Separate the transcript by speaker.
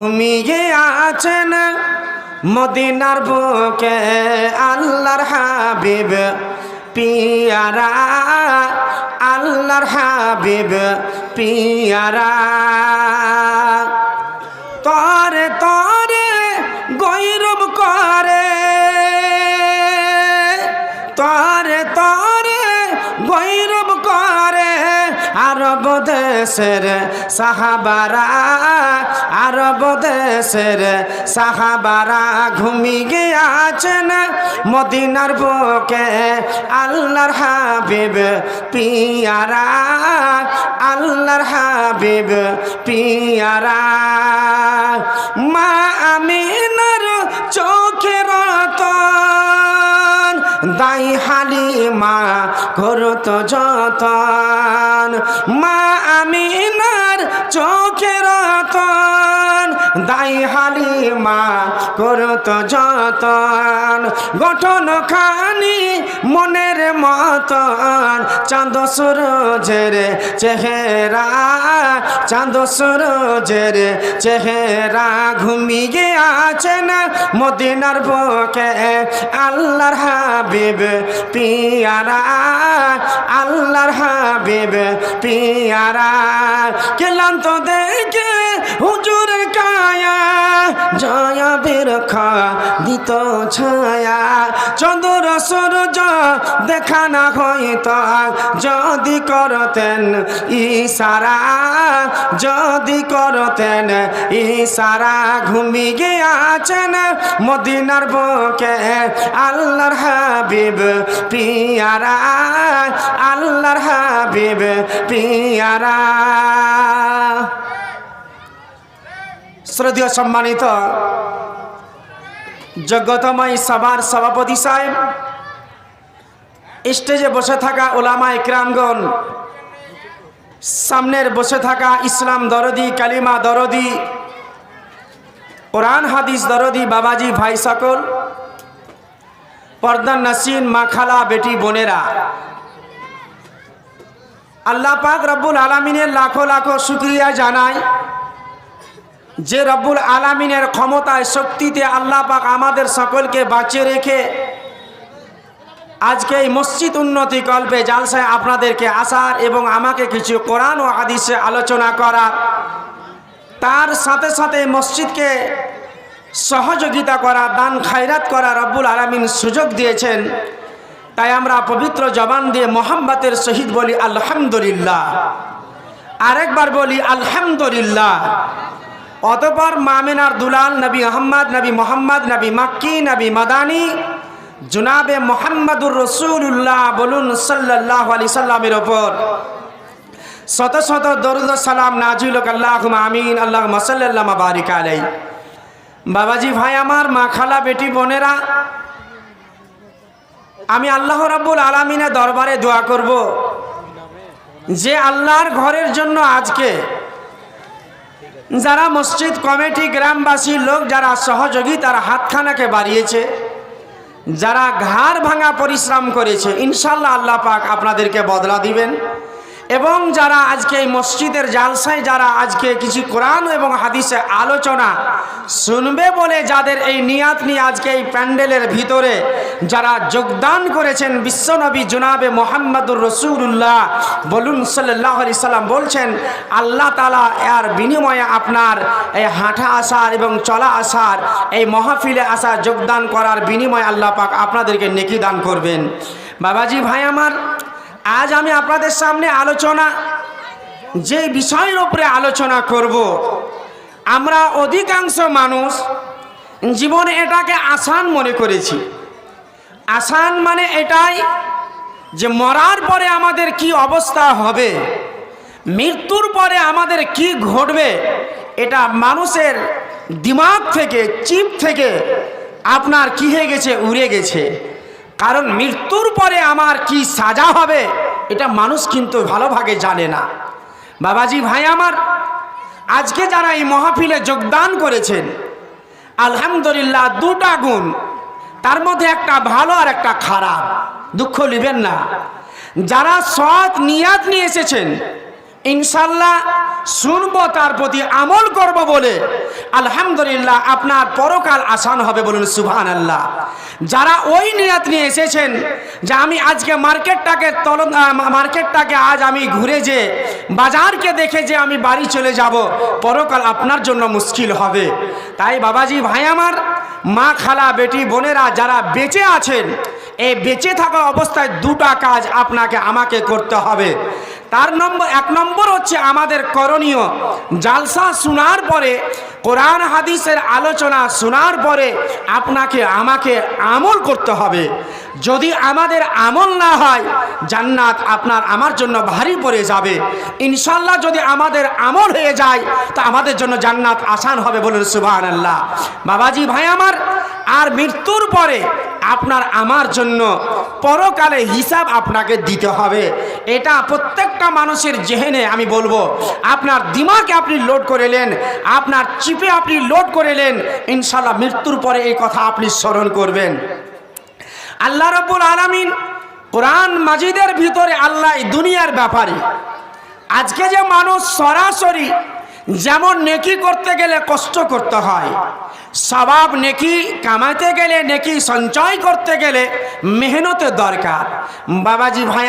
Speaker 1: ঘুমিয়ে আছেন মদিনার বুকে আল্লাহর হাবিব পিয়ারা আল্লাহর হাবিব পিয়ারা। আরব দেশের সাহাবারা, আরব দেশের সাহাবারা ঘুমিয়ে আছেন মদিনার বুকে। আল্লাহর হাবিব পিয়ারা, আল্লাহর হাবিব পিয়ারা। মা আমিনার চোখের দাই হালিমা করত যতন। মা আমিনার চোখের রতন। দাই হালিমা করত যতন। গঠন খানি মনের মতন। চাঁদ সূরজের চেহারা চাঁদ সরোজের চেহারা ঘুমিয়ে আছেন মদিনার বুকে আল্লাহর হাবিব, পিয়ারা। আল্লাহর হাবিব, পিয়ারা। কেলান্ত দেখে হুজুর জয়া বেরখা, দিত ছায়া। চন্দ্র সূর্য দেখা না হইত যদি করতেন ইশারা, যদি করতেন ইশারা। ঘুমিয়ে আছেন মদিনার বুকে, আল্লাহর হাবিব পিয়ারা, আল্লাহর হাবিব পিয়ারা। শ্রদ্ধীয় সম্মানিত যোগ্যতময় সভার সভাপতি সাহেব, স্টেজে বসে থাকা ওলামা ইকরামগণ সামনের বসে থাকা ইসলাম দরদি, কালিমা দরদি, কোরআন, হাদিস দরদি, বাবাজি, ভাই সকল পর্দান নাসিন মাখালা বেটি, বোনেরা। আল্লাহ পাক রব্বুল আলমিনের লাখো লাখো শুক্রিয়া জানাই। যে রব্বুল আলামিনের ক্ষমতায় শক্তিতে আল্লাহ পাক আমাদের সকলকে বাঁচিয়ে রেখে আজকে এই মসজিদ উন্নতি কল্পে জালসায় আপনাদেরকে আসার এবং আমাকে কিছু কোরআন ও হাদিসে আলোচনা করার তার সাথে সাথে মসজিদকে সহযোগিতা করা, দান খায়রাত করা রব্বুল আলমিন সুযোগ দিয়েছেন। তাই আমরা পবিত্র জবান দিয়ে মোহাম্মতের শহীদ বলি আলহামদুলিল্লাহ। আরেকবার বলি আলহামদুলিল্লাহ। অতপর মামিনার দুলাল, নবী আহম্মদ, নবী মোহাম্মদ, নবী মাক্কি, নবী মাদানি, জুনাবে মোহাম্মদুর রসুল্লাহ বলুন সাল্লাহ আলি সাল্লামের ওপর। শত শত দরুদ সালাম নাজিল আল্লাহ আমিন আল্লাহ মসাল্লাহ বারিক আলাই বাবাজি ভাই আমার, মা খালা, বেটি, বোনেরা, আমি আল্লাহ রাব্বুল আলমিনের দরবারে দোয়া করব। যে আল্লাহর ঘরের জন্য আজকে যারা মসজিদ কমিটি গ্রামবাসী লোক যারা সহযোগী, তারা হাতখানাকে বাড়িয়েছে। যারা ঘাড় ভাঙা পরিশ্রম করেছে, ইনশাল্লাহ আল্লাহ পাক আপনাদেরকে বদলা দিবেন। এবং যারা আজকে এই মসজিদের জালসায়, যারা আজকে কিছু কোরআন এবং হাদিসে আলোচনা শুনবে বলে যাদের এই নিয়াত নিয়ে আজকে এই প্যান্ডেলের ভিতরে যারা যোগদান করেছেন, বিশ্বনবী জুনাবে মোহাম্মদুর রসুল্লাহ বলুন সাল্লাহ সাল্লাম বলছেন, আল্লাহ তালা এর বিনিময়ে আপনার এই হাঁটা আসার এবং চলা আসার, এই মহাফিলে আসা যোগদান করার বিনিময়ে আল্লাহ পাক আপনাদেরকে নেকি দান করবেন। বাবাজি ভাই আমার আজ আমি আপনাদের সামনে আলোচনা, যে বিষয়ের উপরে আলোচনা করব। আমরা অধিকাংশ মানুষ জীবনে এটাকে আসান মনে করেছি। আসান মানে এটাই যে মরার পরে আমাদের কি অবস্থা হবে, মৃত্যুর পরে আমাদের কি ঘটবে, এটা মানুষের দিমাগ থেকে, চিপ থেকে আপনার কি হয়ে গেছে, উড়ে গেছে। কারণ মৃত্যুর পরে আমার কি সাজা হবে, এটা মানুষ কিন্তু ভালোভাবে জানে না। বাবাজি ভাই আমার, আজকে যারা এই মহাফিলে যোগদান করেছেন, আলহামদুলিল্লাহ দুটা গুণ, তার মধ্যে একটা ভালো আর একটা খারাপ। দুঃখ নেবেন না। যারা সৎ নিয়াত নিয়ে এসেছেন ইনশাল্লাহ শুনব, তার প্রতি আমল করব বলে। আলহামদুলিল্লাহ, আপনার পরকাল আসান হবে বলুন সুবহান আল্লাহ যারা ওই নিয়াত নিয়ে এসেছেন যে আমি আজকে মার্কেটটাকে তল মার্কেটটাকে আজ আমি ঘুরে যে, বাজারকে দেখে যে আমি বাড়ি চলে যাব, পরকাল আপনার জন্য মুশকিল হবে। তাই বাবাজি, ভাই আমার, মা খালা, বেটি, বোনেরা যারা বেঁচে আছেন, এই বেঁচে থাকা অবস্থায় দুটা কাজ আপনাকে, আমাকে করতে হবে। তার নম্বর, এক নম্বর হচ্ছে আমাদের করণীয়। জালসা শোনার পরে, কোরআন হাদিসের আলোচনা শোনার পরে আপনাকে, আমাকে আমল করতে হবে। যদি আমাদের আমল না হয়, জান্নাত আপনার আমার জন্য ভারী পড়ে যাবে। ইনশাল্লাহ যদি আমাদের আমল হয়ে যায়, তো আমাদের জন্য জান্নাত আসান হবে বলুন সুবাহ আল্লাহ বাবাজি ভাই আমার, আর মৃত্যুর পরে আপনার আমার জন্য পরকালে হিসাব আপনাকে দিতে হবে। এটা প্রত্যেকটা মানুষের জেহেনে আমি বলব, আপনার দিমাগে আপনি লোড করে নেন, আপনার চিপে আপনি লোড করে নেন, ইনশাল্লাহ মৃত্যুর পরে এই কথা আপনি স্মরণ করবেন। আল্লাহ রব্বুল আলামিন কোরআন মাজিদের ভিতরে আল্লাহ দুনিয়ার ব্যাপারে। আজকে যে মানুষ সরাসরি যেমন নেকি করতে গেলে কষ্ট করতে হয়, স্বভাব নেকি কামাতে গেলে নেকি সঞ্চয় করতে গেলে মেহনতের দরকার। বাবাজি ভাইয়া